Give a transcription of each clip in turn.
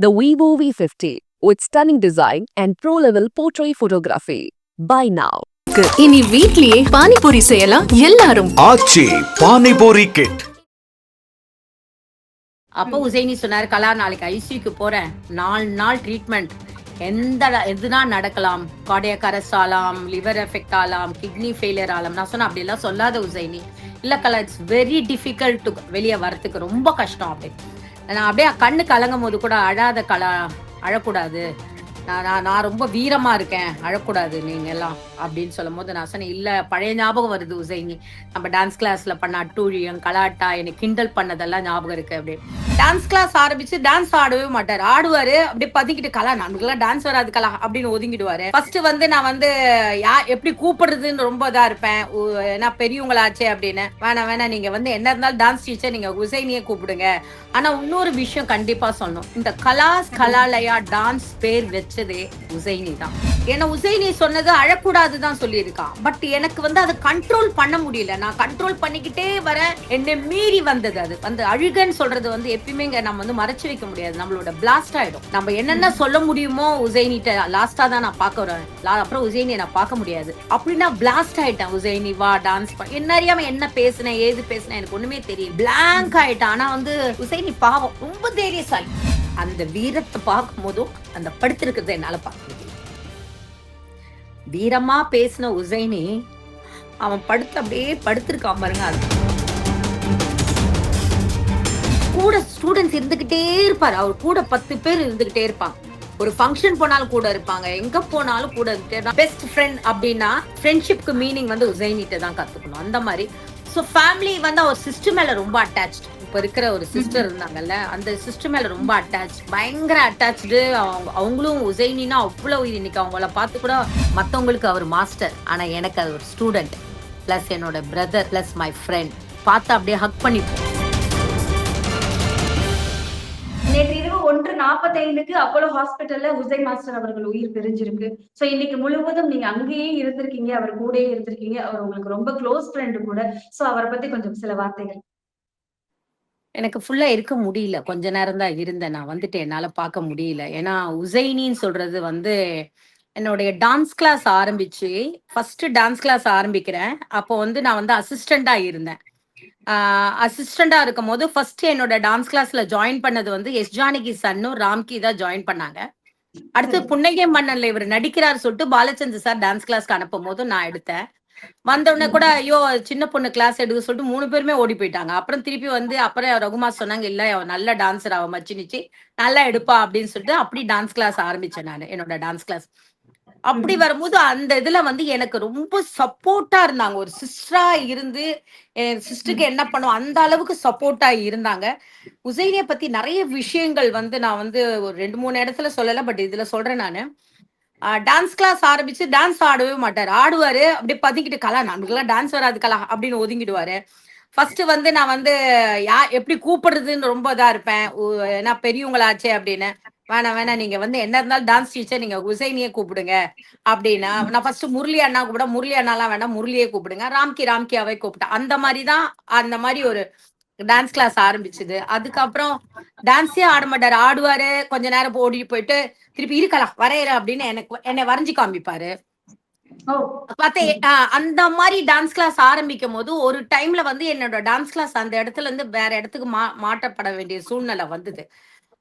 The Vivo V50 with stunning design and pro-level portrait photography. Buy now. இனி வீட்லயே பானிபூரி செய்யலாம் எல்லாரும். ஆச்சி பானிபூரி கிட் அப்போ உசைனி சொன்னார் கலா நாளைக்கு ஐசியூக்கு போறேன். நாலு நாள் ட்ரீட்மெண்ட் எந்த எதுனா நடக்கலாம். கார்டியக் ஆகலாம் லிவர் எஃபெக்ட் ஆகலாம் கிட்னி ஃபெயிலியர் ஆகலாம் நான் சொன்னேன் அப்படிலாம் சொல்லாத உசைனி. இல்ல Kala it's very difficult to வெளியே வரத்துக்கு ரொம்ப கஷ்டம் அப்படி. நான் அப்படியே கண்ணு கலங்கும் போது கூட அழாத கலா அழக்கூடாது. நான் நான் நான் ரொம்ப வீரமா இருக்கேன். அழக்கூடாது நீங்க எல்லாம். அப்படின்னு சொல்லும் போது நான் சொன்னேன் இல்ல பழைய ஞாபகம் வருது உசைனி நம்ம டான்ஸ் கிளாஸ்ல பண்ண அட்டூழியம் கலாட்டா என்னை கிண்டல் பண்ணதெல்லாம் ஞாபகம் இருக்கு. அப்படின்னு. டான்ஸ் கிளாஸ் ஆரம்பிச்சு டான்ஸ் ஆடவே மாட்டார். ஆடுவாரு அப்படியே பதுக்கிட்டு கலா நமக்குலாம் டான்ஸ் வராது கலா அப்படின்னு ஒதுங்கிடுவாரு. ஃபர்ஸ்ட் வந்து நான் வந்து யா எப்படி கூப்பிடுறதுன்னு ரொம்ப இதா இருப்பேன். உ- ஏன்னா பெரியவங்களாச்சே அப்படின்னு. வேணாம் வேணாம் நீங்க வந்து என்ன இருந்தாலும் டான்ஸ் டீச்சர் நீங்க உசைனியே கூப்பிடுங்க. ஆனா இன்னொரு விஷயம் கண்டிப்பா சொல்லணும். இந்த கலாஸ் கலாலயா டான்ஸ் பேர் வச்சதே உசைனி தான் ஏன்னா உசைனி சொன்னது அழக்கூடாது தான் சொல்லியிருக்கான் பட் எனக்கு வந்து அதை கண்ட்ரோல் பண்ண முடியல. நான் கண்ட்ரோல் பண்ணிக்கிட்டே வரேன் என்னை மீறி வந்தது அது. அந்த அழுகன்னு சொல்றது வந்து எப்பயுமே நம்ம வந்து மறைச்சு வைக்க முடியாது. நம்மளோட பிளாஸ்ட் ஆயிடும். நம்ம என்னென்ன சொல்ல முடியுமோ உசைனிட்ட லாஸ்டா தான் நான் பார்க்க வரேன் அப்புறம் உசைனியை நான் பார்க்க முடியாது. அப்படின்னா பிளாஸ்ட் ஆயிட்டேன். உசைனி வா டான்ஸ் என்ன அறியாம என்ன பேசினேன் ஏது பேசினேன் எனக்கு ஒண்ணுமே தெரியும் பிளாங்க் ஆயிட்டேன். ஆனா வந்து உசைனி பாவம். ரொம்ப தைரியசாலி அந்த வீரத்தை பார்க்கும் போதும் அந்த படுத்திருக்கிறத என்னால பார்க்க முடியும் வீரமா பேசின உசைனி அவன் படுத்து அப்படியே படுத்திருக்கான் பாருங்க. அது கூட ஸ்டூடெண்ட்ஸ் இருந்துகிட்டே இருப்பார். அவர் கூட பத்து பேர் இருந்துகிட்டே இருப்பாங்க. ஒரு ஃபங்க்ஷன் போனாலும் கூட இருப்பாங்க. எங்க போனாலும் கூட இருந்துட்டே பெஸ்ட் ஃப்ரெண்ட் அப்படின்னா ஃப்ரெண்ட்ஷிப்க்கு மீனிங் வந்து உசைனிட்ட தான் கத்துக்கணும். அந்த மாதிரி. ஸோ ஃபேமிலி வந்து அவர் சிஸ்டர் மேல ரொம்ப அட்டாச் இப்போ இருக்கிற ஒரு சிஸ்டர் இருந்தாங்கல்ல அந்த சிஸ்டர் மேல ரொம்ப அட்டாச் பயங்கர அட்டாச்சு அவங்க அவங்களும் உசைனினா அவ்வளவு இன்னைக்கு அவங்கள பார்த்து கூட மத்தவங்களுக்கு அவர் மாஸ்டர் ஆனா எனக்கு அது ஒரு ஸ்டூடெண்ட் பிளஸ் என்னோட பிரதர் பிளஸ் மை ஃப்ரெண்ட் பார்த்து அப்படியே ஹக் பண்ணி நேற்று இரவு ஒன்று நாற்பத்தைந்துக்கு அப்போலோ ஹாஸ்பிட்டல்ல உசைன் மாஸ்டர் அவர்கள் உயிர் பிரிஞ்சிருக்கு. சோ இன்னைக்கு முழுவதும் நீங்க அங்கேயே இருந்திருக்கீங்க அவர் கூடயே இருந்திருக்கீங்க. அவர் உங்களுக்கு ரொம்ப க்ளோஸ் ஃப்ரெண்டு கூட. சோ அவரை பத்தி கொஞ்சம் சில வார்த்தைகள். எனக்கு ஃபுல்லா இருக்க முடியல. கொஞ்ச நேரம் தான் இருந்தேன். நான் வந்துட்டு என்னால பார்க்க முடியல. ஏன்னா உசைனின்னு சொல்றது வந்து என்னுடைய டான்ஸ் கிளாஸ் ஆரம்பிச்சு ஃபர்ஸ்ட் டான்ஸ் கிளாஸ் ஆரம்பிக்கிறேன். அப்போ வந்து நான் வந்து அசிஸ்டண்டா இருந்தேன். அசிஸ்டண்டா இருக்கும் போது ஃபர்ஸ்ட் என்னோட டான்ஸ் கிளாஸ்ல ஜாயின் பண்ணது வந்து எஸ் ஜானகி சன்னும் ராம்கி தான் ஜாயின் பண்ணாங்க. அடுத்து புன்னகை மன்னன்ல இவர் நடிக்கிறார் சொல்லிட்டு பாலச்சந்தர் சார் டான்ஸ் கிளாஸ்க்கு அனுப்பும் போது நான் எடுத்தேன். வந்த உடனே கூட ஐயோ சின்ன பொண்ணு கிளாஸ் எடுக்க சொல்லிட்டு மூணு பேருமே ஓடி போயிட்டாங்க. அப்புறம் திருப்பி வந்து அப்புறம் ரகுமா சொன்னாங்க இல்ல நல்ல டான்சர் அவ மச்சினிச்சு. நல்லா எடுப்பா அப்படின்னு சொல்லிட்டு அப்படி டான்ஸ் கிளாஸ் ஆரம்பிச்சேன் நான் என்னோட டான்ஸ் கிளாஸ் அப்படி வரும்போது அந்த இதுல வந்து எனக்கு ரொம்ப சப்போர்ட்டா இருந்தாங்க. ஒரு சிஸ்டரா இருந்து என் சிஸ்டருக்கு என்ன பண்ணும் அந்த அளவுக்கு சப்போர்ட்டா இருந்தாங்க. உசைனிய பத்தி நிறைய விஷயங்கள் வந்து நான் வந்து ஒரு ரெண்டு மூணு இடத்துல சொல்லல பட் இதுல சொல்றேன் நானு. டான்ஸ் கிளாஸ் ஆரம்பிச்சு டான்ஸ் ஆடவே மாட்டாரு. ஆடுவாரு. அப்படியே பதுக்கிட்டு கலா நமக்குலாம் டான்ஸ் வராது கலா அப்படின்னு ஒதுங்கிடுவாரு. ஃபர்ஸ்ட் வந்து நான் வந்து யா எப்படி கூப்பிடுறதுன்னு ரொம்ப இதா இருப்பேன். உ- ஏன்னா பெரியவங்களாச்சே அப்படின்னு. வேணாம் வேணாம். நீங்க வந்து என்ன இருந்தாலும் டான்ஸ் டீச்சர் நீங்க உசைனியே கூப்பிடுங்க. அப்படின்னா. நான் ஃபர்ஸ்ட் முரளி அண்ணா கூப்பிட முரளி அண்ணாலாம் வேணாம். முரளியே கூப்பிடுங்க. ராம்கி ராம்கியாவே கூப்பிட்டேன். அந்த மாதிரி தான் அந்த மாதிரி ஒரு டான்ஸ் கிளாஸ் ஆரம்பிச்சது. அதுக்கப்புறம் டான்ஸே ஆட மாட்டாரு. ஆடுவாரு. கொஞ்ச நேரம் ஓடி போயிட்டு திருப்பி இருக்கலாம் வரையற அப்படின்னு எனக்கு என்னை வரைஞ்சு காமிப்பாரு. அந்த மாதிரி டான்ஸ் கிளாஸ் ஆரம்பிக்கும் போது ஒரு டைம்ல வந்து என்னோட டான்ஸ் கிளாஸ் அந்த இடத்துல இருந்து வேற இடத்துக்கு மா மாற்றப்பட வேண்டிய சூழ்நிலை வந்தது.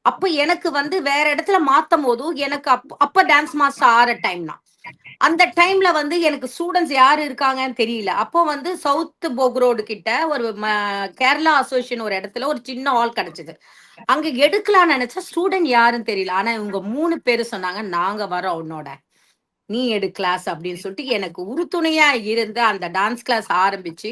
அப்ப எனக்கு வந்து வேற இடத்துல மாத்தும் போதும் எனக்கு அப்ப அப்ப டான்ஸ் மாஸ்டர் ஆற டைம் தான். அந்த டைம்ல வந்து எனக்கு ஸ்டூடெண்ட்ஸ் யாரு இருக்காங்கன்னு தெரியல. அப்போ வந்து சவுத் போக் ரோடு கிட்ட ஒரு கேரளா அசோசியேஷன் ஒரு இடத்துல ஒரு சின்ன ஹால் கிடைச்சது. அங்க எடுக்கலாம்னு நினைச்சா ஸ்டூடெண்ட் யாருன்னு தெரியல. ஆனா இவங்க மூணு பேரு சொன்னாங்க நாங்க வரோம் உன்னோட. நீ எடு கிளாஸ் அப்படின்னு சொல்லிட்டு எனக்கு உறுதுணையா இருந்து அந்த டான்ஸ் கிளாஸ் ஆரம்பிச்சு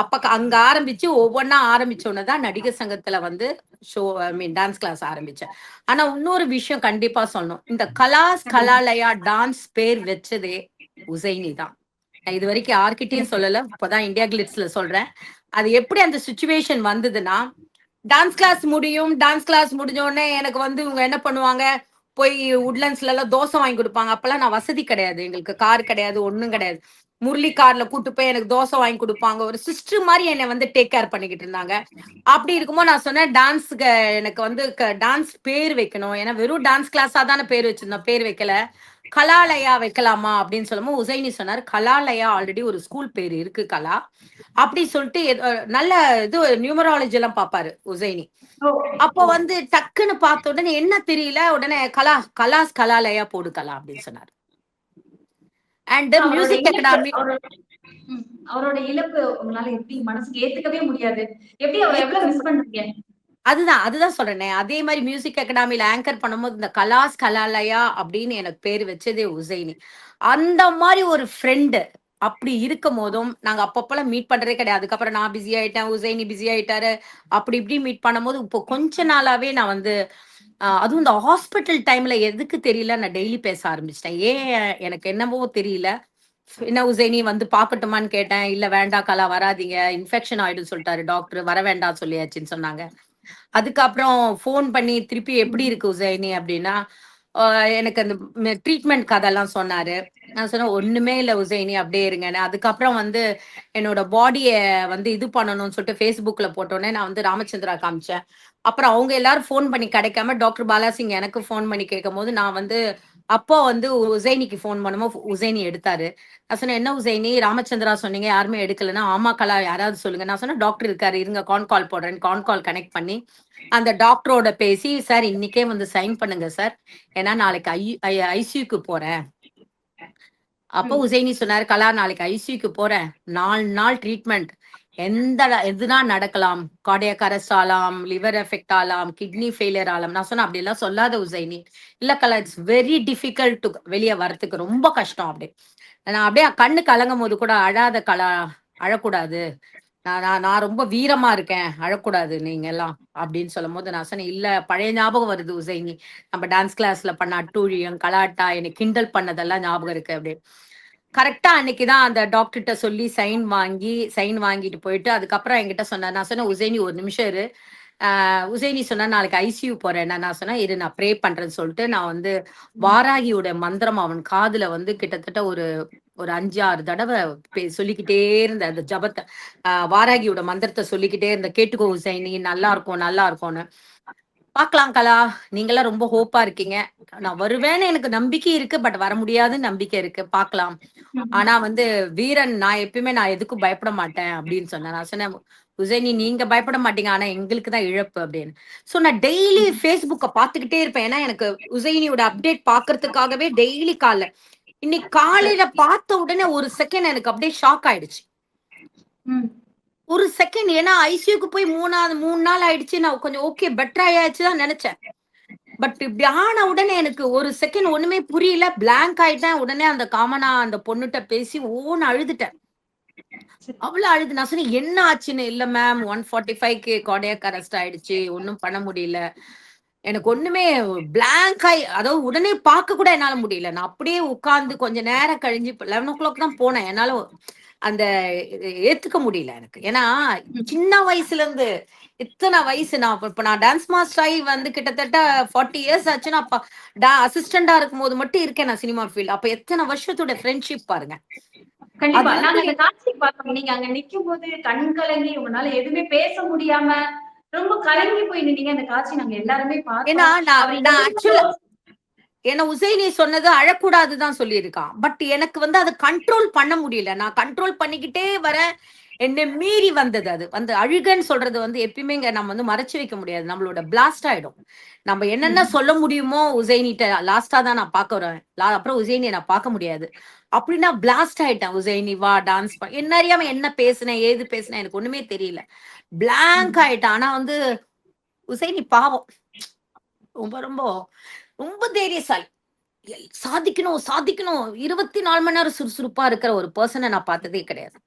அப்ப அங்க ஆரம்பிச்சு ஒவ்வொன்னா ஆரம்பிச்சோன்னு தான் நடிகர் சங்கத்துல வந்து show I mean dance class ஆரம்பிச்சேன். ஆனா இன்னொரு விஷயம் கண்டிப்பா சொல்லணும். இந்த கலாஸ் கலாலயா டான்ஸ் பேர் வச்சதே உசைனி தான். நான் இது வரைக்கும் யார்கிட்டயும் சொல்லல. இப்பதான் இந்தியா கிளிட்ஸ்ல சொல்றேன். அது எப்படி அந்த சுச்சுவேஷன் வந்ததுன்னா டான்ஸ் கிளாஸ் முடியும் டான்ஸ் கிளாஸ் முடிஞ்ச உடனே எனக்கு வந்து இவங்க என்ன பண்ணுவாங்க? போய் உட்லண்ட்ஸ்ல எல்லாம் தோசை வாங்கி கொடுப்பாங்க. அப்பெல்லாம் நான் வசதி கிடையாது. எங்களுக்கு கார் கிடையாது ஒண்ணும் கிடையாது. முரளி கார்ல கூட்டு போய் எனக்கு தோசை வாங்கி கொடுப்பாங்க. ஒரு சிஸ்டர் மாதிரி என்னை வந்து டேக் கேர் பண்ணிக்கிட்டு இருந்தாங்க. அப்படி இருக்கும்போது நான் சொன்னேன் டான்ஸுக்கு எனக்கு வந்து டான்ஸ் பேர் வைக்கணும். ஏன்னா வெறும் டான்ஸ் கிளாஸா தானே பேர் வச்சிருந்தோம். பேர் வைக்கல. கலாலயா வைக்கலாமா? அப்படின்னு சொல்லும்போது உசைனி சொன்னார் கலாலயா ஆல்ரெடி ஒரு ஸ்கூல் பேர் இருக்கு கலா. அப்படி சொல்லிட்டு நல்ல இது நியூமராலஜி எல்லாம் பார்ப்பாரு உசைனி. அப்போ வந்து டக்குன்னு பார்த்த உடனே என்ன தெரியல? உடனே கலா கலாஸ் கலாலயா போடு கலா அப்படின்னு சொன்னாரு. அண்ட் மியூசிக் அகாடமி அவரோட- இழப்பு உங்களால எப்படி மனசுக்கு ஏத்துக்கவே முடியாது. எப்படி அவர் எவ்வளவு மிஸ் பண்றீங்க? அதுதான் அதுதான் சொல்றேனே. அதே மாதிரி மியூசிக் அகாடமில ஆங்கர் பண்ணும்போது இந்த கலாஸ் கலாலயா அப்படின்னு எனக்கு பேர் வச்சதே உசைனி. அந்த மாதிரி ஒரு ஃப்ரெண்டு அப்படி இருக்கும் போதும் நாங்க அப்பப்பெல்லாம் மீட் பண்றதே கிடையாது. அதுக்கப்புறம் நான் பிஸி ஆயிட்டேன் உசைனி பிஸி ஆயிட்டாரு. அப்படி இப்படி மீட் பண்ணும்போது இப்போ கொஞ்ச நாளாவே நான் வந்து அதுவும் இந்த ஹாஸ்பிட்டல் டைம்ல எதுக்கு தெரியல நான் டெய்லி பேச ஆரம்பிச்சிட்டேன். ஏன் எனக்கு என்னவோ தெரியல. என்ன உசைனி வந்து பாக்கட்டுமான்னு கேட்டேன். இல்ல வேண்டாம் கலா வராதீங்க. இன்ஃபெக்ஷன் ஆயிடும் சொல்லிட்டாரு டாக்டர் வர வேண்டாம் சொல்லியாச்சுன்னு சொன்னாங்க. அதுக்கப்புறம் ஃபோன் பண்ணி திருப்பி எப்படி இருக்கு உசைனி அப்படின்னா எனக்கு அந்த ட்ரீட்மெண்ட் கதையெல்லாம் சொன்னாரு. நான் சொன்னேன் ஒண்ணுமே இல்லை உசைனி அப்படியே இருங்கன்னு அதுக்கப்புறம் வந்து என்னோட பாடியை வந்து இது பண்ணணும்னு சொல்லிட்டு ஃபேஸ்புக்ல போட்டோன்னே நான் வந்து ராமச்சந்திரா காமிச்சேன். அப்புறம் அவங்க எல்லாரும் ஃபோன் பண்ணி கிடைக்காம டாக்டர் பாலாசிங் எனக்கு ஃபோன் பண்ணி கேட்கும் போது நான் வந்து அப்போ வந்து உசைனிக்கு ஃபோன் பண்ணும்போது உசைனி எடுத்தாரு. நான் சொன்னேன் என்ன உசைனி? ராமச்சந்திரா சொன்னீங்க யாருமே எடுக்கலன்னா ஆமா கலா யாராவது சொல்லுங்க. நான் சொன்னேன் டாக்டர் இருக்காரு இருங்க கான் கால் போடுறேன். கான் கால் கனெக்ட் பண்ணி அந்த டாக்டரோட பேசி சார் இன்னைக்கே வந்து சைன் பண்ணுங்க சார். ஏன்னா நாளைக்கு ஐ ஐசியூக்கு போறேன். அப்போ. உசைனி சொன்னாரு கலா நாளைக்கு ஐசியூக்கு போறேன். நாலு நாள் ட்ரீட்மெண்ட் எந்த எதுனா நடக்கலாம். கார்டியக் அரெஸ்ட் ஆகலாம் லிவர் எஃபெக்ட் ஆகலாம் கிட்னி ஃபெயிலியர் ஆகலாம் நான் சொன்னேன் அப்படி எல்லாம் சொல்லாத உசைனி. இல்ல Kala it's very difficult to வெளியே வரத்துக்கு ரொம்ப கஷ்டம் அப்படி. நான் அப்படியே கண்ணு கலங்கும் போது கூட அழாத கலா அழக்கூடாது. நான் நான் நான் ரொம்ப வீரமா இருக்கேன். அழக்கூடாது நீங்க எல்லாம் அப்படின்னு சொல்லும் போது நான் சொன்னேன் இல்ல பழைய ஞாபகம் வருது உசைனி. நம்ம டான்ஸ் கிளாஸ்ல பண்ண அட்டூழியம் கலாட்டா என்னை கிண்டல் பண்ணதெல்லாம் ஞாபகம் இருக்கு அப்படின்னு கரெக்டா அன்னைக்குதான் அந்த டாக்டர்கிட்ட சொல்லி சைன் வாங்கி சைன் வாங்கிட்டு போயிட்டு அதுக்கப்புறம் என்கிட்ட சொன்னார். நான் சொன்னேன் உசைனி ஒரு நிமிஷம் இரு. ஆஹ் உசைனி சொன்னா நாளைக்கு ஐசியூ போறேன். நான் சொன்னேன் இரு நான் ப்ரே பண்றேன்னு சொல்லிட்டு நான் வந்து வாராகியோட மந்திரம் அவன் காதுல வந்து கிட்டத்தட்ட ஒரு ஒரு அஞ்சு ஆறு தடவை பே- சொல்லிக்கிட்டே இருந்த அந்த ஜபத்தை ஆஹ் வாராகியோட மந்திரத்தை சொல்லிக்கிட்டே இருந்த கேட்டுக்கோ உசைனி நல்லா இருக்கும் நல்லா இருக்கும்னு. பார்க்கலாம் கலா நீங்களாம் ரொம்ப ஹோப்பா இருக்கீங்க. நான் வருவேன்னு எனக்கு நம்பிக்கை இருக்கு பட் வர முடியாதுன்னு நம்பிக்கை இருக்கு. பார்க்கலாம். ஆனா வந்து வீரன் நான் எப்பயுமே நான் எதுக்கும் பயப்பட மாட்டேன் அப்படின்னு சொன்னேன். நான் சொன்னேன் உசைனி நீங்க பயப்பட மாட்டீங்க. ஆனா எங்களுக்கு தான் இழப்பு அப்படின்னு. சோ நான் டெய்லி ஃபேஸ்புக்க பாத்துக்கிட்டே இருப்பேன். ஏன்னா எனக்கு உசைனியோட அப்டேட் பாக்குறதுக்காகவே டெய்லி காலைல. இன்னைக்கு காலையில பார்த்த உடனே ஒரு செகண்ட் எனக்கு அப்படியே ஷாக் ஆயிடுச்சு. ஒரு செகண்ட் ஏன்னா ஐசியூக்கு போய் மூணாவது மூணு நாள் ஆயிடுச்சு. நான் கொஞ்சம் ஓகே பெட்டர் ஆயாச்சு தான் நினைச்சேன். பட் இப்படி ஆன உடனே எனக்கு ஒரு செகண்ட் ஒண்ணுமே புரியல. பிளாங்க் ஆயிட்டேன். உடனே அந்த காமனா அந்த பொண்ணுகிட்ட பேசி ஓன்னு அழுதுட்டேன். அவ்வளவு அழுது. நான் சொன்னேன் என்ன ஆச்சுன்னு? இல்ல மேம் ஒன் ஃபார்ட்டி ஃபைவ்க்கு கார்டியாக் அரெஸ்ட் ஆயிடுச்சு. ஒன்றும் பண்ண முடியல. எனக்கு ஒண்ணுமே பிளாங்க் ஆயி அதாவது உடனே பார்க்க கூட என்னால முடியல. நான் அப்படியே உட்கார்ந்து கொஞ்ச நேரம் கழிஞ்சு லெவன் ஓ கிளாக் தான் போனேன். என்னால அந்த ஏத்துக்க முடியல எனக்கு. ஏன்னா சின்ன வயசுல இருந்து இத்தனை வயசு நான் இப்ப- நான் டான்ஸ் மாஸ்டர் ஆகி வந்து கிட்டத்தட்ட ஃபார்ட்டி இயர்ஸ் ஆச்சு நான் அசிஸ்டண்டா இருக்கும் போது மட்டும் இருக்கேன் நான் சினிமா ஃபீல்ட் அப்ப எத்தனை வருஷத்தோட ஃப்ரெண்ட்ஷிப் பாருங்க. கண்டிப்பா. நாங்க அந்த காட்சி பார்த்தோம். நீங்க அங்க நிக்கும் போது கண் கலங்கி உங்களால எதுவுமே பேச முடியாம ரொம்ப கலங்கி போய் நின்னீங்க. அந்த காட்சி நாங்க எல்லாருமே பார்த்தோம். நான் ஆக்சுவலா ஏன்னா உசைனி சொன்னது அழக்கூடாதுதான் சொல்லியிருக்கான். பட் எனக்கு வந்து அதை கண்ட்ரோல் பண்ண முடியல. நான் கண்ட்ரோல் பண்ணிக்கிட்டே வரேன் என்னை மீறி வந்தது அது. வந்து அழுகன்னு சொல்றது வந்து எப்பயுமே இங்க நம்ம வந்து மறைச்சு வைக்க முடியாது. நம்மளோட பிளாஸ்ட் ஆயிடும். நம்ம என்னென்ன சொல்ல முடியுமோ உசைனிட்ட லாஸ்டா தான் நான் பார்க்க வரேன் அப்புறம் உசைனியை நான் பார்க்க முடியாது. அப்படின்னா பிளாஸ்ட் ஆயிட்டேன். உசைனி வா டான்ஸ் பண்ண என்ன அறியாம என்ன பேசுனேன் ஏது பேசுனேன் எனக்கு ஒண்ணுமே தெரியல. பிளாங்க் ஆயிட்டேன். ஆனா வந்து உசைனி பாவம். ரொம்ப ரொம்ப ரொம்ப தைரியசாலி. எல்- சாதிக்கணும் சாதிக்கணும். இருபத்தி நாலு மணி நேரம் சுறுசுறுப்பா இருக்கிற ஒரு பர்சனை நான் பார்த்ததே கிடையாது.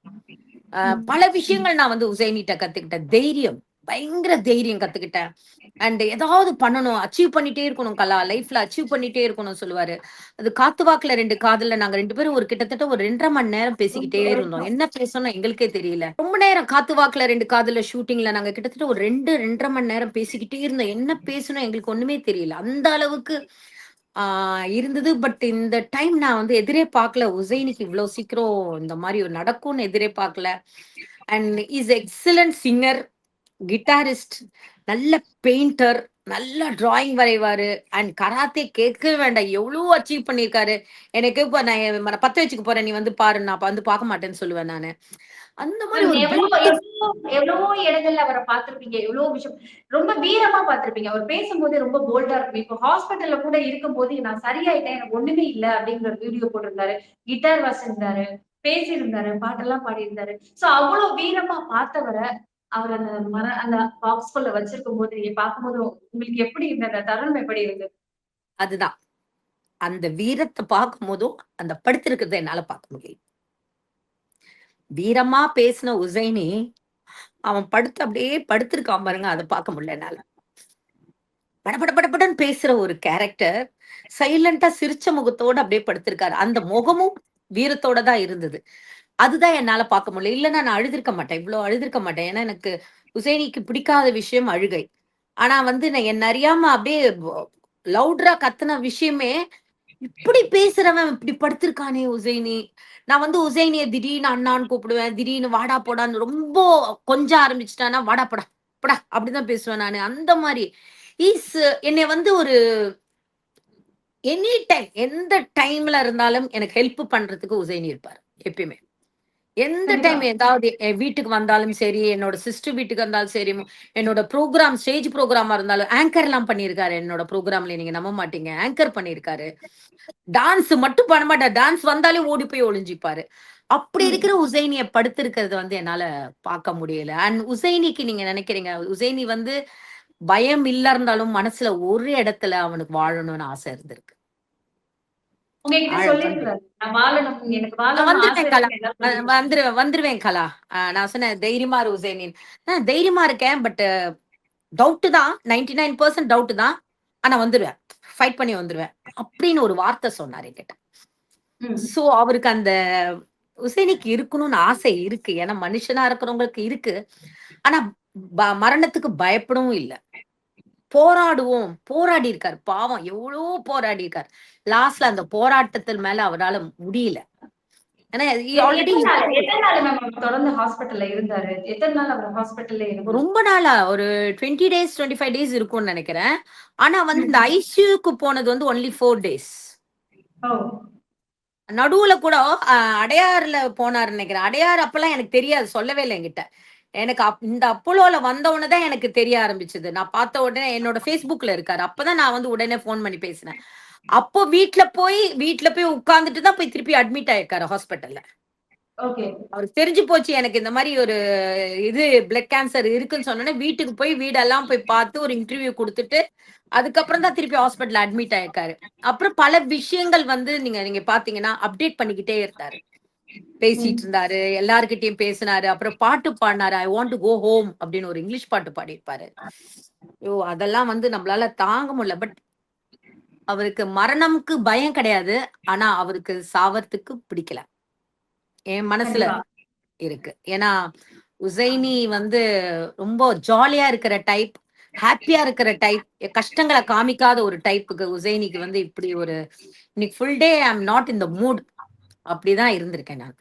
பல விஷயங்கள் நான் வந்து உசைனிட்ட கத்துக்கிட்ட தைரியம். பயங்கர தைரியம் கத்துக்கிட்டேன். அண்ட் ஏதாவது பண்ணணும் அச்சீவ் பண்ணிட்டே இருக்கணும் கலா. லைஃப்ல அச்சீவ் பண்ணிட்டே இருக்கணும் சொல்லுவாரு. அது காத்து வாக்குல ரெண்டு காதுல நாங்க ரெண்டு பேரும் ஒரு கிட்டத்தட்ட ஒரு ரெண்டரை மணி நேரம் பேசிக்கிட்டே இருந்தோம். என்ன பேசணும் எங்களுக்கே தெரியல. ரொம்ப நேரம் காத்து வாக்குல ரெண்டு காதுல ஷூட்டிங்ல நாங்க கிட்டத்தட்ட ஒரு ரெண்டு ரெண்டரை மணி நேரம் பேசிக்கிட்டே இருந்தோம். என்ன பேசணும் எங்களுக்கு ஒண்ணுமே தெரியல. அந்த அளவுக்கு ஆஹ் இருந்தது. பட் இந்த டைம் நான் வந்து எதிரே பார்க்கல. உசைனிக்கு இவ்வளவு சீக்கிரம் இந்த மாதிரி ஒரு நடக்கும்னு எதிரே பார்க்கல. And is excellent singer guitarist நல்ல பெயிண்டர் நல்ல டிராயிங் வரைவாரு. அண்ட் கராத்தே கேட்கவே வேண்டாம். எவ்வளவு அச்சீவ் பண்ணியிருக்காரு. எனக்கு இப்ப நான் பத்த வச்சுக்க போறேன். நீ வந்து பாரு. நான் வந்து பார்க்க மாட்டேன்னு சொல்லுவேன் நானு. அந்த மாதிரி எவ்வளவோ இடங்கள்ல அவரை பார்த்திருப்பீங்க. எவ்வளவோ விஷயம். ரொம்ப வீரமா பார்த்திருப்பீங்க. அவர் பேசும்போதே ரொம்ப போல்டா இருக்கும். இப்போ ஹாஸ்பிட்டல்ல கூட இருக்கும்போது நான் சரியாயிட்டேன். எனக்கு ஒண்ணுமே இல்ல அப்படிங்கிற வீடியோ போட்டிருந்தாரு. கிட்டார் வாசிருந்தாரு பேசியிருந்தாரு. பாட்டெல்லாம் பாடியிருந்தாரு. சோ அவ்வளவு வீரமா பார்த்தவரை அவர் அந்த மர அந்த பாக்ஸ்குள்ள வச்சிருக்கும் போது நீங்க பார்க்கும்போது உங்களுக்கு எப்படி இருந்த அந்த தருணம் எப்படி இருந்தது? அதுதான். அந்த வீரத்தை பார்க்கும் போதும் அந்த படுத்திருக்கிறத என்னால பார்க்க முடியல. வீரமா பேசின உசைனி அவன் படுத்து அப்படியே படுத்திருக்கான் பாருங்க அதை பார்க்க முடியல என்னால. படபட படபடன்னு பேசுற ஒரு கேரக்டர் சைலண்டா சிரிச்ச முகத்தோட அப்படியே படுத்திருக்காரு. அந்த முகமும் வீரத்தோட தான் இருந்தது. அதுதான் என்னால பார்க்க முடியல. இல்லைன்னா நான் அழுதிருக்க மாட்டேன். இவ்வளவு அழுதிருக்க மாட்டேன். ஏன்னா எனக்கு உசைனிக்கு பிடிக்காத விஷயம் அழுகை. ஆனா வந்து நான் என்ன அறியாம அப்படியே லவுட்ரா கத்துன விஷயமே இப்படி பேசுறவன் இப்படி படுத்திருக்கானே உசைனி. நான் வந்து உசைனிய திடீர்னு அண்ணான்னு கூப்பிடுவேன். திடீர்னு வாடா போடான்னு ரொம்ப கொஞ்சம் ஆரம்பிச்சிட்டானா வாடா போடா போடா அப்படிதான் பேசுவேன் நான். அந்த மாதிரி. ஈஸ் என்னை வந்து ஒரு எனி டைம் எந்த டைம்ல இருந்தாலும் எனக்கு ஹெல்ப் பண்றதுக்கு உசைனி இருப்பார் எப்பயுமே. எந்த. டைம் ஏதாவது வீட்டுக்கு வந்தாலும் சரி என்னோட சிஸ்டர் வீட்டுக்கு வந்தாலும் சரி என்னோட ப்ரோக்ராம் ஸ்டேஜ் ப்ரோக்ராமா இருந்தாலும் ஆங்கர் எல்லாம் பண்ணியிருக்காரு என்னோட ப்ரோக்ராம்ல நீங்க நம்ப மாட்டீங்க. ஆங்கர் பண்ணியிருக்காரு டான்ஸ் மட்டும் பண்ண மாட்டார். டான்ஸ் வந்தாலே ஓடி போய் ஒளிஞ்சிப்பாரு. அப்படி. இருக்கிற உசைனிய படுத்திருக்கிறது வந்து என்னால பார்க்க முடியல. அண்ட் உசைனிக்கு நீங்க நினைக்கிறீங்க உசைனி வந்து பயம் இல்ல இருந்தாலும் மனசுல ஒரு இடத்துல அவனுக்கு வாழணும்னு ஆசை இருந்திருக்கு. வந்துருவேன் வந்துருவேன் கலா. நான் சொன்னேன் தைரியமா ஆஹ் தைரியமா இருக்கேன் பட் டவுட் தான். நைன்டி நைன் பர்சன்ட் டவுட் தான். ஆனா வந்துருவேன் ஃபைட் பண்ணி வந்துருவேன் அப்படின்னு ஒரு வார்த்தை சொன்னாரு என்கிட்ட. சோ அவருக்கு அந்த உசைனிக்கு இருக்கணும்னு ஆசை இருக்கு. ஏன்னா மனுஷனா இருக்கிறவங்களுக்கு இருக்கு. ஆனா மரணத்துக்கு பயப்படவும் இல்லை. போராடுவோம். போராடி இருக்காரு பாவம். எவ்வளவோ போராடி இருக்காரு லாஸ்ட்ல அந்த போராட்டத்தின் மேல அவரால முடியல. ரொம்ப நாளா ஒரு twenty days twenty five days இருக்கும்னு நினைக்கிறேன். ஆனா வந்து இந்த ஐசியூக்கு போனது வந்து ஒன்லி ஃபோர் டேஸ் நடுவுல கூட அடையாறுல போனாருன்னு நினைக்கிறேன். அடையாறு அப்பெல்லாம் எனக்கு தெரியாது. சொல்லவே இல்லை என்கிட்ட. எனக்கு அப்- இந்த அப்போலோல வந்த உடனே தான் எனக்கு தெரிய ஆரம்பிச்சது. நான் பார்த்த உடனே என்னோட ஃபேஸ்புக்ல இருக்காரு. அப்பதான் நான் வந்து உடனே ஃபோன் பண்ணி பேசினேன். அப்போ வீட்ல போய் வீட்ல போய் உட்கார்ந்துட்டு தான் போய் திருப்பி அட்மிட் ஆயிருக்காரு ஹாஸ்பிட்டல்ல ஓகே. அவருக்கு தெரிஞ்சு போச்சு எனக்கு இந்த மாதிரி ஒரு இது பிளட் கேன்சர் இருக்குன்னு சொன்னோன்னே வீட்டுக்கு போய் வீடெல்லாம் போய் பார்த்து ஒரு இன்டர்வியூ கொடுத்துட்டு அதுக்கப்புறம் தான் திருப்பி ஹாஸ்பிட்டல் அட்மிட் ஆயிருக்காரு. அப்புறம் பல விஷயங்கள் வந்து நீங்க நீங்க பாத்தீங்கன்னா அப்டேட் பண்ணிக்கிட்டே இருந்தாரு. பேசிட்டு இருந்தாரு எல்லார்கிட்டயும் பேசினாரு அப்புறம் பாட்டு பாடினாரு I want to go home அப்படின்னு ஒரு இங்கிலீஷ் பாட்டு பாடியிருப்பாரு. ஐயோ அதெல்லாம் வந்து நம்மளால தாங்க முடியல. பட் அவருக்கு மரணம்க்கு பயம் கிடையாது. ஆனா அவருக்கு சாவறதுக்கு பிடிக்கல. என் மனசுல. இருக்கு. ஏன்னா உசைனி வந்து ரொம்ப ஜாலியா இருக்கிற டைப் ஹாப்பியா இருக்கிற டைப் கஷ்டங்களை காமிக்காத ஒரு டைப்புக்கு உசைனிக்கு வந்து இப்படி ஒரு இன்னைக்கு full day I am not in the mood அப்படிதான் இருந்திருக்கேன் நான்.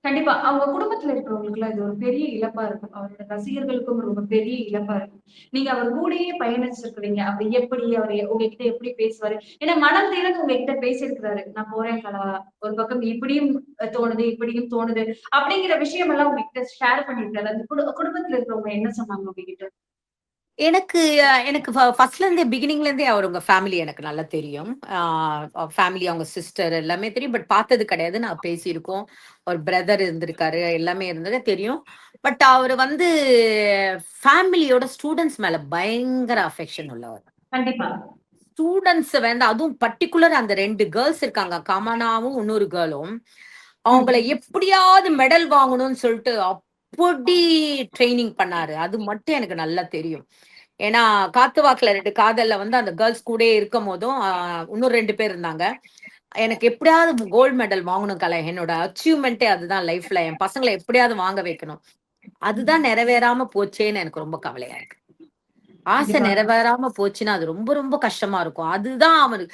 கண்டிப்பா. அவங்க குடும்பத்துல இருக்கிறவங்களுக்கு இது ஒரு பெரிய இழப்பா இருக்கும். அவரோட ரசிகர்களுக்கும் ரொம்ப பெரிய இழப்பா இருக்கும். நீங்க அவர் கூடயே பயணிச்சிருக்கிறீங்க. அவர் எப்படி அவர் உங்ககிட்ட எப்படி பேசுவாரு? ஏன்னா மனம் திறந்து உங்ககிட்ட பேசியிருக்கிறாரு. நான் போறேன் கலா ஒரு பக்கம் இப்படியும் தோணுது இப்படியும் தோணுது அப்படிங்கிற விஷயம் எல்லாம் உங்ககிட்ட ஷேர் பண்ணிருக்காரு அந்த குடு- குடும்பத்துல இருக்கிறவங்க என்ன சொன்னாங்க உங்ககிட்ட? எனக்கு எனக்கு ஃபர்ஸ்ட்ல இருந்தே பிகினிங்ல இருந்தே அவர் உங்க ஃபேமிலி எனக்கு நல்லா தெரியும். ஃபேமிலி அவங்க சிஸ்டர் எல்லாமே தெரியும். பட் பார்த்தது கிடையாது. நான் பேசியிருக்கோம். ஒரு பிரதர் இருந்திருக்காரு. எல்லாமே இருந்தது தெரியும். பட் அவர் வந்து ஃபேமிலியோட ஸ்டூடெண்ட்ஸ் மேல பயங்கர அஃபெக்ஷன் உள்ளவர். கண்டிப்பா. ஸ்டூடெண்ட்ஸ் வந்து அதுவும் பர்டிகுலர் அந்த ரெண்டு கேர்ள்ஸ் இருக்காங்க. கமனாவும் இன்னொரு கேர்ளும் அவங்கள எப்படியாவது மெடல் வாங்கணும்னு சொல்லிட்டு அப்படி ட்ரைனிங் பண்ணாரு. அது மட்டும் எனக்கு நல்லா தெரியும். ஏன்னா காத்து வாக்குல ரெண்டு காதல்ல வந்து அந்த கேர்ள்ஸ் கூட இருக்கும் போதும் இன்னும் ரெண்டு பேர் இருந்தாங்க. எனக்கு எப்படியாவது கோல்டு மெடல் வாங்கணும் கலை. என்னோட அச்சீவ்மெண்ட்டே அதுதான் லைஃப்ல. என் பசங்களை எப்படியாவது வாங்க வைக்கணும். அதுதான் நிறைவேறாம போச்சேன்னு எனக்கு ரொம்ப கவலையா இருக்கு. ஆசை. நிறைவேறாம போச்சுன்னா அது ரொம்ப ரொம்ப கஷ்டமா இருக்கும். அதுதான் அவரு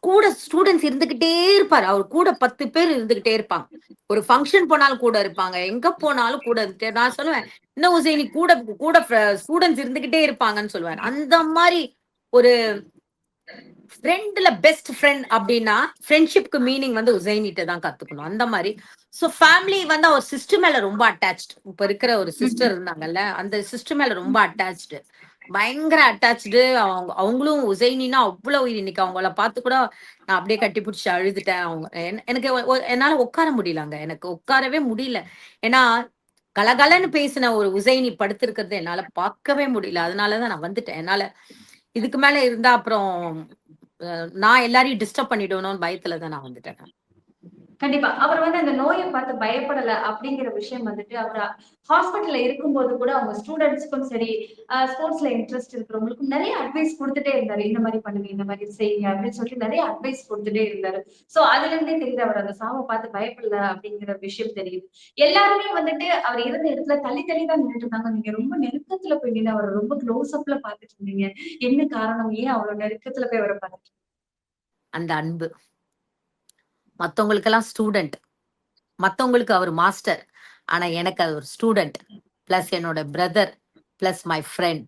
கூட ஸ்டூடெண்ட்ஸ் இருந்துகிட்டே இருப்பாரு. அவர் கூட பத்து பேர் இருந்துகிட்டே இருப்பாங்க. ஒரு ஃபங்க்ஷன் போனாலும் கூட இருப்பாங்க. எங்க போனாலும் கூட இருந்துட்டே நான் சொல்லுவேன் இன்னும் உசைனி கூட கூட ஸ்டூடெண்ட்ஸ் இருந்துகிட்டே இருப்பாங்கன்னு சொல்லுவேன் அந்த மாதிரி ஒரு ஃப்ரெண்ட்ல பெஸ்ட் ஃப்ரெண்ட் அப்படின்னா ஃப்ரெண்ட்ஷிப்க்கு மீனிங் வந்து உசைனிட்ட தான் கத்துக்கணும். அந்த மாதிரி. சோ ஃபேமிலி வந்து அவர் சிஸ்டர் மேல ரொம்ப அட்டாச்ட் இப்ப இருக்கிற ஒரு சிஸ்டர் இருந்தாங்கல்ல அந்த சிஸ்டர் மேல ரொம்ப அட்டாச்டு பயங்கர அட்டாச்சு அவங்க அவங்களும் உசைனின்னா அவ்வளவு உயிர். இன்னைக்கு அவங்கள பார்த்து கூட நான் அப்படியே கட்டி பிடிச்சி அழுதுட்டேன். அவங்க எனக்கு என்னால உட்கார முடியலங்க. எனக்கு உட்காரவே முடியல. ஏன்னா கலகலன்னு பேசின ஒரு உசைனி படுத்திருக்கிறது என்னால பார்க்கவே முடியல. அதனாலதான் நான் வந்துட்டேன். என்னால இதுக்கு மேல இருந்தா அப்புறம் நான் எல்லாரையும் டிஸ்டர்ப் பண்ணிடணும்னு பயத்துல தான் நான் வந்துட்டேன் கண்டிப்பா. அவர் வந்து அந்த நோயை பார்த்து பயப்படல அப்படிங்கிற விஷயம் வந்துட்டு அவர் ஹாஸ்பிட்டல்ல இருக்கும்போது கூட அவங்க ஸ்டூடெண்ட்ஸ்க்கும் சரி ஸ்போர்ட்ஸ்ல இன்ட்ரெஸ்ட் இருக்கிறவங்களுக்கும் நிறைய அட்வைஸ் கொடுத்துட்டே இருந்தாரு. இந்த மாதிரி பண்ணுங்க இந்த மாதிரி செய்யுங்க அப்படின்னு சொல்லி நிறைய அட்வைஸ் கொடுத்துட்டே இருந்தாரு. சோ அதுல இருந்தே தெரியுது அவர் அந்த சாவை பார்த்து பயப்படல அப்படிங்கிற விஷயம் தெரியுது. எல்லாருமே வந்துட்டு அவர் இருந்த இடத்துல தள்ளி தள்ளி தான் நின்றுட்டு இருந்தாங்க. நீங்க ரொம்ப நெருக்கத்துல போய் நின்று அவரை ரொம்ப க்ளோஸ் அப்ல பாத்துட்டு இருந்தீங்க. என்ன காரணம்? ஏன் அவ்வளவு நெருக்கத்துல போய் அவரை பார்த்துட்டு அந்த அன்பு. மற்றவங்களுக்கெல்லாம் ஸ்டூடெண்ட் மத்தவங்களுக்கு அவர் மாஸ்டர் ஆனா எனக்கு அது ஒரு ஸ்டூடெண்ட் பிளஸ் என்னோட பிரதர் பிளஸ் மை ஃப்ரெண்ட்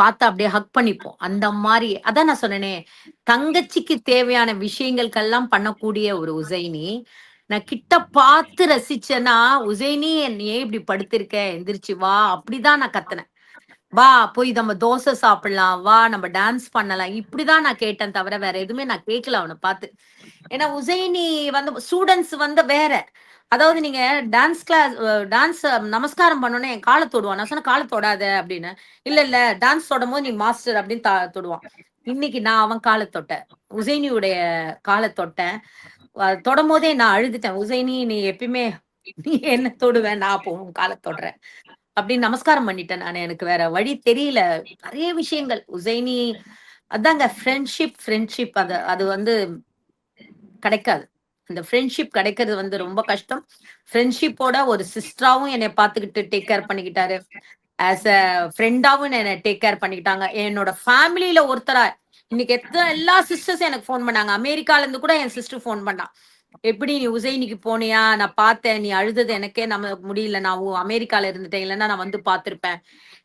பார்த்தா அப்படியே ஹக் பண்ணிப்போம். அந்த மாதிரி அதான் நான் சொன்னேனே தங்கச்சிக்கு தேவையான விஷயங்களுக்கெல்லாம் பண்ணக்கூடிய ஒரு உசைனி. நான் கிட்ட பார்த்து ரசிச்சேன்னா உசைனி நீ ஏன் இப்படி படுத்திருக்க? எந்திரிச்சு வா. அப்படிதான் நான் கத்துனேன். வா போய் நம்ம தோசை சாப்பிடலாம் வா நம்ம டான்ஸ் பண்ணலாம். இப்படிதான் நான் கேட்டேன் தவிர வேற எதுவுமே நான் கேட்கல அவனை பார்த்து. ஏன்னா உசைனி வந்து ஸ்டூடெண்ட்ஸ் வந்து வேற. அதாவது நீங்க டான்ஸ் கிளாஸ் டான்ஸ் நமஸ்காரம் பண்ணோன்னே என் காலை தொடுவான். நான் சொன்ன காலை தொடாத அப்படின்னு. இல்ல இல்ல டான்ஸ் தொடும் போது நீ மாஸ்டர் அப்படின்னு தொடுவான். இன்னைக்கு நான் அவன் காலை தொட்டேன். உசைனியுடைய காலை தொட்டேன். தொடும் போதே நான் அழுதுட்டேன். உசைனி நீ எப்பயுமே நீ என்ன தொடுவேன் நான் அப்போ காலை தொடுறேன். அப்படின்னு நமஸ்காரம் பண்ணிட்டேன் நான். எனக்கு வேற வழி தெரியல. நிறைய விஷயங்கள். உசைனி அதாங்க ஃப்ரெண்ட்ஷிப் ஃப்ரெண்ட்ஷிப் அது அது வந்து கிடைக்காது. அந்த ஃப்ரெண்ட்ஷிப் கிடைக்கிறது வந்து ரொம்ப கஷ்டம். ஃப்ரெண்ட்ஷிப்போட ஒரு சிஸ்டராவும் என்னை பார்த்துக்கிட்டு டேக் கேர் பண்ணிக்கிட்டாரு. ஆஸ் அ ஃப்ரெண்டாவும் என்னை டேக் கேர் பண்ணிக்கிட்டாங்க. என்னோட ஃபேமிலியில ஒருத்தரா இன்னைக்கு எத்தனை எல்லா சிஸ்டர்ஸும் எனக்கு ஃபோன் பண்ணாங்க. அமெரிக்கால இருந்து கூட என் சிஸ்டர் ஃபோன் பண்ணான் எப்படி நீ உசைனிக்கு போனியா? நான் பார்த்தேன். நீ அழுதது எனக்கே நம்ம முடியல. நான் உ- அமெரிக்கால இருந்துட்டேன். இல்லைன்னா நான் வந்து பார்த்திருப்பேன்.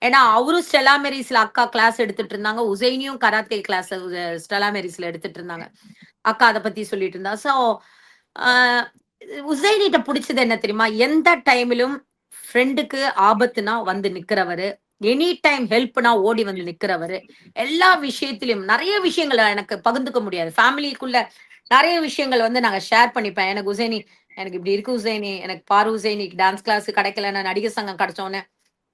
ஏன்னா அவரும் ஸ்டெலாமெரிஸ்ல அக்கா கிளாஸ் எடுத்துட்டு இருந்தாங்க. உசைனியும் கராத்தே கிளாஸ் ஸ்டெலாமெரிஸ்ல எடுத்துட்டு இருந்தாங்க. அக்கா அதை பத்தி சொல்லிட்டு இருந்தா. சோ உசைனிட்ட பிடிச்சது என்ன தெரியுமா? எந்த டைமிலும் ஃப்ரெண்டுக்கு ஆபத்துனா வந்து நிக்கிறவரு. எனி டைம் ஹெல்ப்னா ஓடி வந்து நிக்கிறவரு. எல்லா விஷயத்திலும் நிறைய விஷயங்களை எனக்கு பகிர்ந்துக்க முடியாது. ஃபேமிலிக்குள்ள நிறைய விஷயங்கள் வந்து நாங்க ஷேர் பண்ணிப்பேன். எனக்கு உசைனி எனக்கு இப்படி இருக்கு உசைனி எனக்கு பாரு உசைனி டான்ஸ் கிளாஸ் கிடைக்கல நான் நடிகர் சங்கம் கிடைச்சோன்னே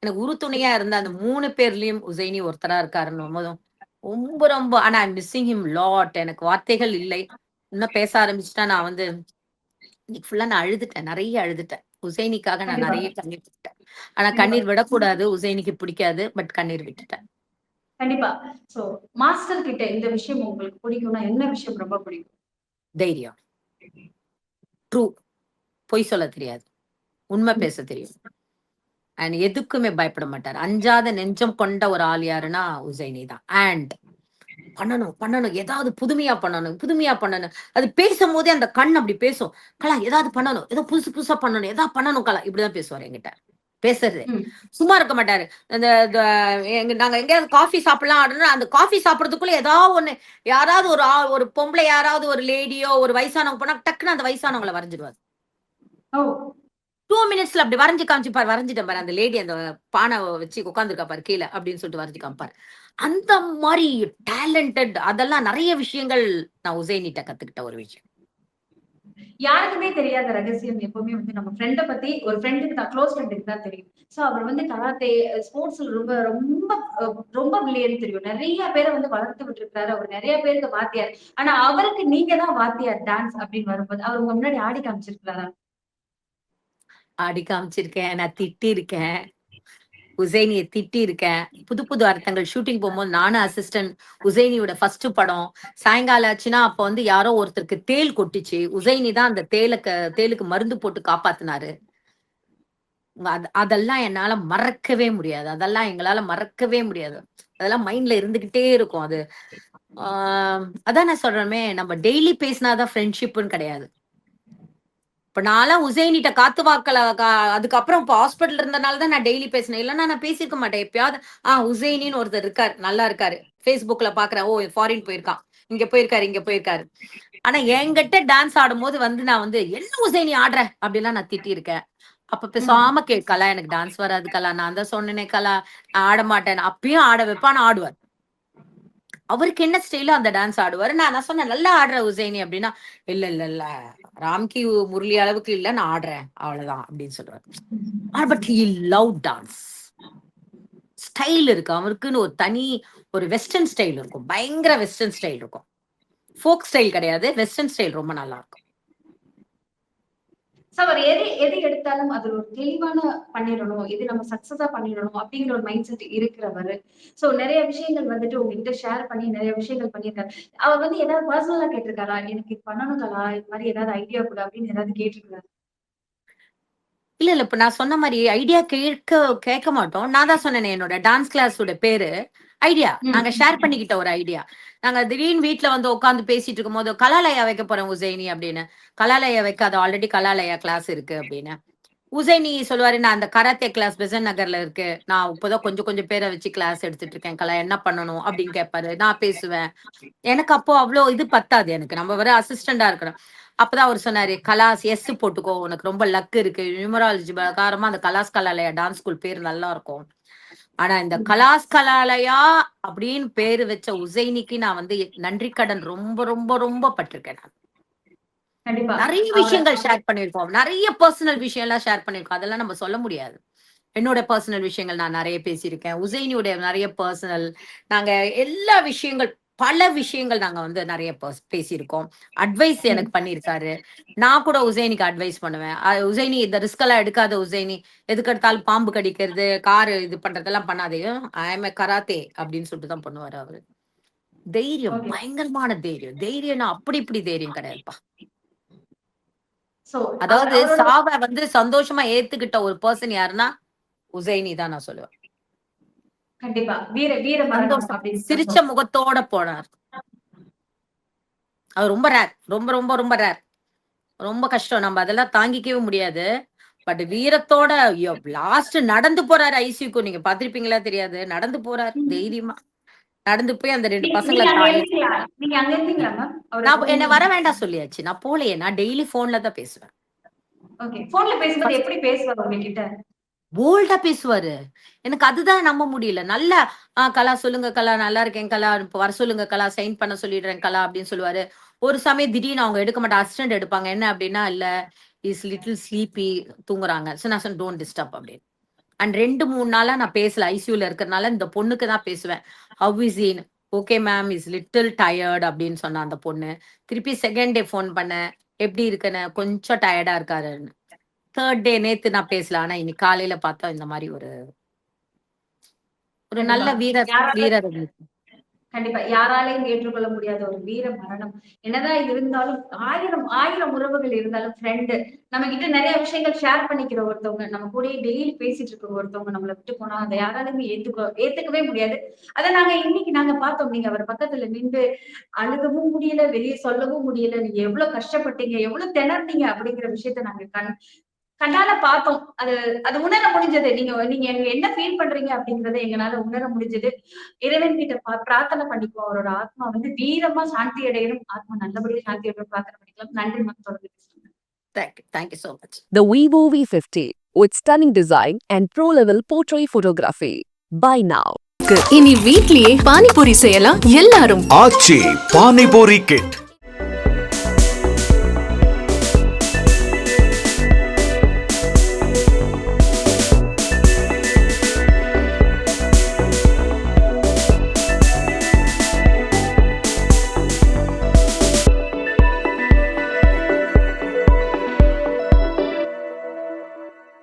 எனக்கு உறுதுணையா இருந்த அந்த மூணு பேர்லயும் உசைனி ஒருத்தரா இருக்காருன்னு போதும் ரொம்ப ரொம்ப ஆனா மிஸ்ஸிங் ஹிம் லாட் எனக்கு வார்த்தைகள் இல்லை. இன்னும் பேச ஆரம்பிச்சுட்டா நான் வந்து இன்னைக்கு ஃபுல்லா நான் அழுதுட்டேன். நிறைய அழுதுட்டேன். உசைனிக்காக நான். நிறைய கண்ணீர் விட்டுட்டேன். ஆனா கண்ணீர் விடக்கூடாது. உசைனிக்கு பிடிக்காது. பட் கண்ணீர் விட்டுட்டேன். கண்டிப்பா. சோ மாஸ்டர் கிட்ட இந்த விஷயம் உங்களுக்கு பிடிக்கும்னா என்ன விஷயம் ரொம்ப பிடிக்கும்? தைரியம். ட்ரூ பொய் சொல்ல தெரியாது. உண்மை பேச தெரியும். அண்ட் எதுக்குமே பயப்பட மாட்டார். அஞ்சாத நெஞ்சம் கொண்ட ஒரு ஆள் யாருன்னா உசைனி தான். அண்ட் பண்ணணும் பண்ணணும். ஏதாவது புதுமையா பண்ணணும் புதுமையா பண்ணணும். அது பேசும் போதே அந்த கண் அப்படி பேசும். கலா ஏதாவது பண்ணணும். ஏதோ புதுசு புதுசா பண்ணணும். ஏதாவது பண்ணணும் கலா. இப்படிதான் பேசுவார் என்கிட்ட. பேசுறது. சும்மா இருக்க மாட்டாரு. அந்த நாங்க எங்கேயாவது காஃபி சாப்பிடலாம் அப்படின்னா அந்த காஃபி சாப்பிடறதுக்குள்ள ஏதாவது ஒண்ணு யாராவது ஒரு ஒரு பொம்பளை யாராவது ஒரு லேடியோ ஒரு வயசானவங்க போனா டக்குன்னு அந்த வயசானவங்களை வரைஞ்சிடுவாரு ஓ. டூ மினிட்ஸ்ல அப்படி வரைஞ்சு காமிச்சுப்பாரு. வரைஞ்சிட்டேன் பாரு அந்த லேடி அந்த பானை வச்சு உட்காந்துருக்கா பாரு கீழே அப்படின்னு சொல்லிட்டு வரைஞ்சு காமிப்பாரு. அந்த மாதிரி டேலண்டட் அதெல்லாம் நிறைய விஷயங்கள் நான் உசைனிட்ட கத்துக்கிட்ட ஒரு விஷயம். யாருக்குமே தெரியாத ரகசியம் எப்பவுமே வந்து நம்ம ஃப்ரெண்டை பத்தி ஒரு ஃப்ரெண்டுக்கு தான் க்ளோஸ் ஃப்ரெண்டுக்கு தான் தெரியும். சோ அவர் வந்து கராத்தே ஸ்போர்ட்ஸ்ல ரொம்ப ரொம்ப அஹ், ரொம்ப பிள்ளையன்னு தெரியும். நிறைய பேரை வந்து வளர்த்து விட்டுருக்காரு அவர் நிறைய பேருக்கு வாத்தியார். ஆனா அவருக்கு நீங்க தான் வாத்தியார் டான்ஸ் அப்படின்னு வரும்போது அவர் உங்க முன்னாடி ஆடி காமிச்சிருக்காரா ஆடி காமிச்சிருக்கேன். நான் திட்டி இருக்கேன் உசைனியை திட்டி இருக்கேன் புது புது அர்த்தங்கள். ஷூட்டிங் போகும்போது நானும் அசிஸ்டன்ட் உசைனியோட ஃபர்ஸ்ட் படம். சாயங்காலம் ஆச்சுன்னா அப்ப வந்து யாரோ ஒருத்தருக்கு தேள் கொட்டிச்சு. உசைனி தான் அந்த தேலுக்கு தேலுக்கு மருந்து போட்டு காப்பாத்தினாரு. அதெல்லாம் என்னால மறக்கவே முடியாது. அதெல்லாம் எங்களால மறக்கவே முடியாது. அதெல்லாம் மைண்ட்ல இருந்துகிட்டே இருக்கும் அது. ஆஹ் அதான் நான் சொல்றேமே நம்ம டெய்லி பேசினாதான் ஃப்ரெண்ட்ஷிப்னு கிடையாது. இப்ப நான்லாம் உசைனிட்ட காத்து வாக்கல அதுக்கப்புறம் இப்போ ஹாஸ்பிட்டல் இருந்தனால தான் நான் டெய்லி பேசினேன். இல்லைன்னா நான் பேசியிருக்க மாட்டேன். எப்பயாவது ஆ உசைனின்னு ஒருத்தர் இருக்காரு நல்லா இருக்காரு. ஃபேஸ்புக்ல பாக்குறேன் ஓ ஃபாரின் போயிருக்கான். இங்க போயிருக்காரு இங்க போயிருக்காரு. ஆனா என்கிட்ட டான்ஸ் ஆடும்போது வந்து நான் வந்து என்ன உசைனி ஆடுற? அப்படிலாம் நான் திட்டியிருக்கேன். அப்ப பேசாம கே கலா எனக்கு டான்ஸ் வராது கலா. நான் தான் சொன்னேனே கலா நான் ஆட மாட்டேன். அப்பயும் ஆட வைப்பான் ஆடுவார். அவருக்கு என்ன ஸ்டைலோ அந்த டான்ஸ் ஆடுவாரு? நான் நான் சொன்னேன் நல்லா ஆடுற உசைனி அப்படின்னா இல்ல இல்ல இல்ல. ராம்கி முரளி அளவுக்கு இல்ல நான் ஆடுறேன் அவ்வளவுதான் அப்படின்னு சொல்றாரு. But he love dance. Style இருக்கு அவருக்குன்னு ஒரு தனி ஒரு வெஸ்டர்ன் ஸ்டைல் இருக்கும் பயங்கர வெஸ்டர்ன் ஸ்டைல் இருக்கும். ஃபோக் ஸ்டைல் கிடையாது வெஸ்டர்ன் ஸ்டைல் ரொம்ப நல்லா இருக்கும். சோ அவர் எது எது எடுத்தாலும் அது ஒரு தெளிவான பண்ணிடணும் இது நம்ம சக்சஸா பண்ணிடணும் அப்படிங்கிற ஒரு மைண்ட் செட் இருக்கிறவர். சோ நிறைய விஷயங்கள் வந்துட்டு உங்ககிட்ட ஷேர் பண்ணி நிறைய விஷயங்கள் பண்ணியிருக்காரு. அவர் வந்து ஏதாவது பர்சனலா கேட்டிருக்காரா? எனக்கு இது பண்ணணும் கலா இது மாதிரி ஏதாவது ஐடியா கூட அப்படின்னு ஏதாவது கேட்டிருக்காரு. இல்ல இல்ல. இப்ப நான் சொன்ன மாதிரி ஐடியா கேட்க கேட்க மாட்டோம். நான் தான் சொன்னேனே என்னோட டான்ஸ் கிளாஸோட பேரு. ஐடியா. நாங்க ஷேர் பண்ணிக்கிட்ட ஒரு ஐடியா நாங்க திடீர்னு வீட்ல வந்து உட்காந்து பேசிட்டு இருக்கும் போது கலாலயா வைக்க போறேன் உசைனி அப்படின்னு. கலாலயா வைக்காத ஆல்ரெடி கலாலயா கிளாஸ் இருக்கு அப்படின்னு. உசைனி சொல்லுவாரு நான் அந்த கராத்தே கிளாஸ் பெசன் நகர்ல இருக்கு. நான் இப்போதான் கொஞ்சம் கொஞ்சம் பேரை வச்சு கிளாஸ் எடுத்துட்டு இருக்கேன். கலா என்ன பண்ணணும்? அப்படின்னு கேட்பாரு நான் பேசுவேன். எனக்கு அப்போ அவ்வளோ இது பத்தாது எனக்கு. நம்ம வர அசிஸ்டண்டா இருக்கணும். அப்பதான் அவர் சொன்னாரு கலாஸ் எஸ் போட்டுக்கோ உனக்கு ரொம்ப லக் இருக்கு. நியூமராலஜி காரமா அந்த கலாஸ் கலாலயா டான்ஸ் ஸ்கூல் பேர் நல்லா இருக்கும். ஆனா இந்த கலாஸ் கலாலயா அப்படின்னு பேரு வச்ச உசைனிக்கு நான் வந்து நன்றி கடன் ரொம்ப ரொம்ப ரொம்ப பட்டிருக்கேன் நான். கண்டிப்பா. நிறைய விஷயங்கள் ஷேர் பண்ணிருக்கோம் நிறைய பர்சனல் விஷயம் எல்லாம் ஷேர் பண்ணிருக்கோம் அதெல்லாம் நம்ம சொல்ல முடியாது. என்னோட பர்சனல் விஷயங்கள் நான் நிறைய பேசியிருக்கேன். உசைனியோட நிறைய பர்சனல் நாங்க எல்லா விஷயங்கள் பல விஷயங்கள் நாங்க வந்து நிறைய பேசியிருக்கோம். அட்வைஸ் எனக்கு பண்ணியிருக்காரு. நான் கூட உசைனிக்கு அட்வைஸ் பண்ணுவேன். உசைனி இந்த ரிஸ்க் எல்லாம் எடுக்காத உசைனி. எதுக்கு எடுத்தாலும் பாம்பு கடிக்கிறது காரு இது பண்றதெல்லாம் பண்ணாதே. ஐஎம் கராத்தே அப்படின்னு சொல்லிட்டு தான் பண்ணுவாரு அவரு. தைரியம். பயங்கரமான தைரியம். தைரியம்னா அப்படி இப்படி தைரியம் கிடையாதுப்பா. அதாவது சாவை வந்து சந்தோஷமா ஏத்துக்கிட்ட ஒரு பர்சன் யாருன்னா உசைனி தான் நான் சொல்லுவேன். கண்டிப்பா. வீர வீர சந்தோஷம். சிரிச்ச முகத்தோட போனார். அவர் ரொம்ப ரேர் ரொம்ப ரொம்ப ரொம்ப ரேர் ரொம்ப கஷ்டம். நம்ம அதெல்லாம் தாங்கிக்கவே முடியாது. பட் வீரத்தோட லாஸ்ட் நடந்து போறாரு ஐசியூக்கு. நீங்க பாத்திருப்பீங்களா தெரியாது. நடந்து போறாரு. தைரியமா. நடந்து போய் அந்த ரெண்டு பசங்களை நான் என்ன வர வேண்டாம் சொல்லியாச்சு. நான் போலையே நான் டெய்லி போன்ல தான் பேசுவேன். போல்டா பேசுவாரு. எனக்கு அதுதான் நம்ப முடியல. நல்ல ஆஹ் கலா சொல்லுங்க கலா. நல்லா இருக்கேன் கலா. வர சொல்லுங்க கலா. சைன் பண்ண சொல்லிடுறேன் கலா அப்படின்னு சொல்லுவாரு. ஒரு சமயம் திடீர்னு அவங்க எடுக்க மாட்டா அசிஸ்டன்ட் எடுப்பாங்க. என்ன அப்படின்னா இல்ல இஸ் லிட்டில் ஸ்லீப்பி தூங்குறாங்க. ஸோ நான் சொன்ன டோன்ட் டிஸ்டர்ப் அப்படின்னு. அண்ட் ரெண்டு மூணு நாளா நான் பேசல. ஐசியூல இருக்கிறதுனால இந்த பொண்ணுக்கு தான் பேசுவேன். How is in okay ma'am is little tired அப்படின்னு சொன்ன அந்த பொண்ணு. திருப்பி செகண்ட் டே ஃபோன் பண்ண எப்படி இருக்குன்னு? கொஞ்சம் டயர்டா இருக்காருன்னு. தேர்ட் டே நேத்து நான் பேசல ஆனா இன்னைக்கு காலையில பார்த்தா இந்த மாதிரி ஒரு ஒரு நல்ல வீரர் வீரர் கண்டிப்பா. யாராலையும் ஏற்றுக்கொள்ள முடியாத ஒரு வீர மரணம். என்னதான் இருந்தாலும் ஆயிரம் ஆயிரம் உறவுகள் இருந்தாலும் ஃப்ரெண்டு நம்ம கிட்ட நிறைய விஷயங்கள் ஷேர் பண்ணிக்கிற ஒருத்தவங்க நம்ம கூடயே டெய்லி பேசிட்டு இருக்க ஒருத்தவங்க நம்மளை விட்டு போனா அதை யாராலுமே ஏத்துக்க ஏத்துக்கவே முடியாது. அதை நாங்க இன்னைக்கு நாங்க பார்த்தோம். நீங்க அவர் பக்கத்துல நின்று அழுகவும் முடியல வெளியே சொல்லவும் முடியல நீங்க எவ்வளவு கஷ்டப்பட்டீங்க எவ்வளவு திணறீங்க அப்படிங்கிற விஷயத்த நாங்க கண் கண்ணால பார்த்தோம். அது அது உணர முடிஞ்சது. நீங்க நீங்க எங்க என்ன ஃபீல் பண்றீங்க அப்படிங்கறத எங்களால உணர முடிஞ்சது. இறைவன் கிட்ட பா- பிரார்த்தனை பண்ணிக்குவோம். அவரோட ஆத்மா வந்து வீரமா சாந்தி அடையணும். ஆத்மா நல்லபடியா சாந்தி அடையணும் பிரார்த்தனை பண்ணிக்கலாம். நன்றி மேம் தொடர்ந்து பேசுறேன் thank you thank you so much The Vivo V50 with stunning design and pro-level portrait photography. Buy now. இனி வீட்லயே பானிபூரி செய்யலாம். எல்லாரும். ஆச்சி பானிபூரி கிட்